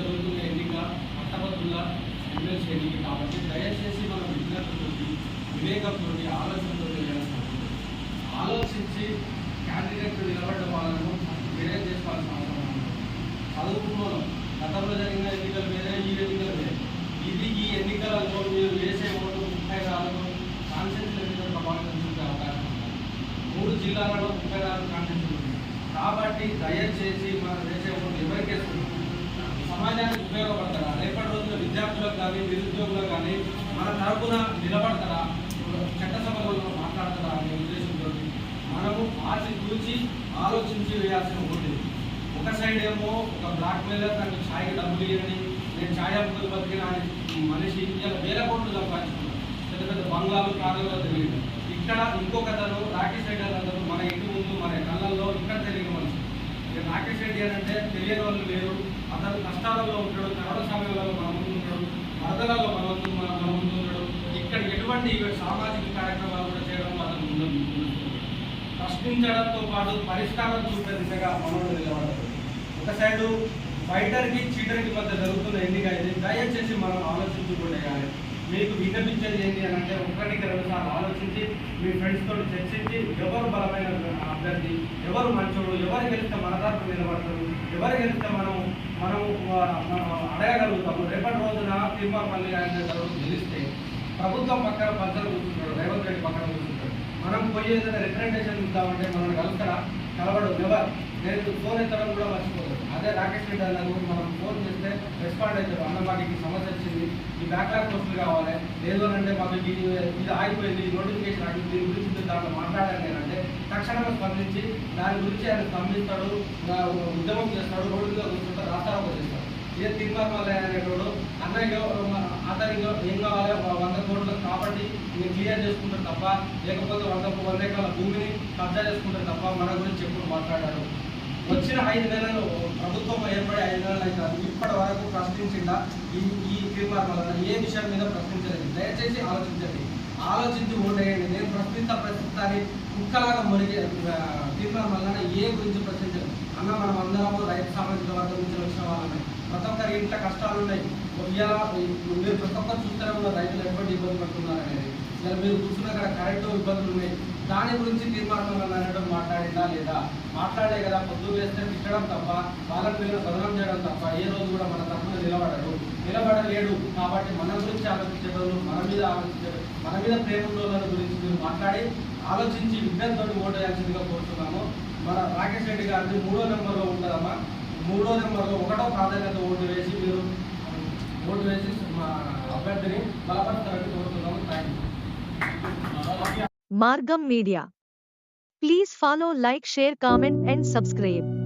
జరుగుతున్న ఎన్నిక పట్టభద్రుల ఎమ్మెల్సీ ఎన్నిక కాబట్టి దయచేసి మన విజ్ఞతతోటి వివేకంతో ఆలోచనతో ఆలోచించి క్యాండిడేట్లు నిలబడ్డ వాళ్ళను వేరే చేసుకోవాల్సిన అవసరం ఉంది చదువుకున్న గతంలో జరిగిన ఎన్నికలు వేరే ఈ ఎన్నికలు వేరే ఇది ఈ ఎన్నికలలో మీరు వేసే ఓటు ముప్పై నాలుగు కాన్సెన్స్ ఎన్నికలు ప్రభావితం చూపే అవకాశం ఉంది. మూడు జిల్లాలలో ముప్పై నాలుగు కాన్సెన్స్ ఉంది. కాబట్టి దయచేసి మనం వేసే ఓటు ఎవరికి వేస్తున్నాం సమాజానికి ఉపయోగపడతారా? రేపటి రోజున విద్యార్థులకు కానీ నిరుద్యోగులకు కానీ మన తరపున నిలబడతారా? చట్టసభలో మాట్లాడతారా అనే ఉద్దేశంతో మనము ఆచి చూచి ఆలోచించి వేయాల్సిన ఒకటి ఒక సైడ్ ఏమో ఒక బ్లాక్ మెయిలర్ నాకు ఛాయ్కి డబ్బులు ఇవ్వని నేను ఛాయ్ అమ్ముకులు బతికిన మనిషి ఇలా వేల కోట్లు సంపాదించుకున్నాను పెద్ద పెద్ద బంగ్లాలు కార్లలో తెలియదు. ఇక్కడ ఇంకొక అతను రాకేష్ రెడ్డి అనే అతను మన ఇంటి ముందు మన కళ్ళల్లో ఇక్కడ తెలియని మనిషి ఇక రాకేష్ రెడ్డి అని అంటే తెలియని వాళ్ళు లేరు. అతను కష్టాలలో ఉంటాడు కరోనా సమయంలో మన ముందు ఉంటాడు వరదలలో మన ముందు మన ముందు ఉంటాడు ఇక్కడ ఎటువంటి సామాజిక కార్యక్రమాలు కూడా చేయడం అతను ముందు ప్రశ్నించడంతో పాటు పరిష్కారం చూపే దిశగా మనోడు నిలబడతాడు ఒక సైడు ఫైటర్కి చీటర్కి మధ్య జరుగుతున్న ఎన్నిక ఇది. దయచేసి మనం ఆలోచించుకోలేయాలి మీకు విన్నపించేది ఏంటి అని అంటే ఒకటికి రెండుసార్లు ఆలోచించి మీ ఫ్రెండ్స్ తోటి చర్చించి ఎవరు బలమైన అభ్యర్థి ఎవరు మంచోడు ఎవరు గెలిస్తే మన తరపు నిలబడతారు ఎవరు గెలిస్తే మనం మనం మనం అడగగలుగుతాము. రేపటి రోజున తిరుమలపల్లి ఆయన గెలిస్తే ప్రభుత్వం పక్కన పంచలు కూర్చుంటాడు రేవంత్ రెడ్డి పక్కన కూర్చుంటాడు. మనం పోయి ఏదైనా రిప్రజెంటేషన్ ఇద్దామంటే మనం కలుస్తారా కలవడు ఎవరు నేను ఫోన్ ఎత్తడం కూడా మర్చిపోతాడు అదే రాకేష్ రెడ్డి అన్న మనం ఫోన్ చేస్తే రెస్పాండ్ అవుతారు అన్న మాకు సమస్య వచ్చింది. బ్యాక్లాగ్ పోస్టులు కావాలి. లేదు అంటే మాకు ఇది ఇది ఆగిపోయింది ఈ నోటిఫికేషన్ ఆగింది దీని గురించి దాంట్లో మాట్లాడాలి అంటే తక్షణమే స్పందించి దాని గురించి ఆయన స్పందిస్తాడు ఉద్యమం చేస్తాడు రోడ్డుగా కూర్చుంటాడు రాస్తారోకో చేస్తాడు ఏ తిరుమల అనేటోడు అన్నయ్య అతనికి ఏం కావాలి? వంద కోట్లు కాబట్టి నేను క్లియర్ చేసుకుంటారు తప్ప లేకపోతే వంద వంద ఎకరాల భూమిని కబ్జా చేసుకుంటారు తప్ప మన గురించి ఎప్పుడు మాట్లాడారు. వచ్చిన ఐదు నెలలు ప్రభుత్వం ఏర్పడి ఐదు నెలలు అయితే ఇప్పటి వరకు ప్రశ్నించిందా? ఈ ఈ తీర్మానం ఏ విషయం మీద ప్రశ్నించలేదు? దయచేసి ఆలోచించండి. ఆలోచించి ఓటేయండి నేను ప్రశ్నిస్తా ప్రశ్నిస్తాని కుక్కలాగా మురిగే తీర్మానం వలన ఏ గురించి ప్రశ్నించలేదు. అన్న మనం అందరము రైతు సామాజిక వర్గం నుంచి వచ్చిన వాళ్ళమే. ప్రతి ఒక్కరి ఇంట్లో కష్టాలు ఉన్నాయి. ఇవాళ మీరు ప్రతి ఒక్కరు చూస్తూనే రైతులు ఎప్పటి ఇబ్బంది పడుతున్నారు అనేది. ఇలా మీరు కూర్చున్న అక్కడ కరెంటు ఇబ్బందులు ఉన్నాయి. దాని గురించి తీర్మానం అనడం మాట్లాడిందా లేదా? మాట్లాడే కదా పొద్దు వేస్తే తిట్టడం తప్ప వాళ్ళ మీద సదనం చేయడం తప్ప ఏ రోజు కూడా మన తరఫున నిలబడడు నిలబడలేడు. కాబట్టి మన గురించి ఆలోచించేటోళ్ళు మన మీద ఆలోచించడం మన మీద ప్రేమ ఉన్న గురించి మీరు మాట్లాడి ఆలోచించి విజ్ఞతతో ఓటు వేయాల్సిందిగా కోరుతున్నాము. మన రాకేష్ రెడ్డి గారిది మూడో నెంబర్లో ఉంటుందమ్మా. మూడో నెంబర్లో ఒకటో ప్రాధాన్యత ఓటు వేసి మీరు ఓటు వేసి మా అభ్యర్థిని బలపడతారని Margam Media. Please follow, like, share, comment, and subscribe.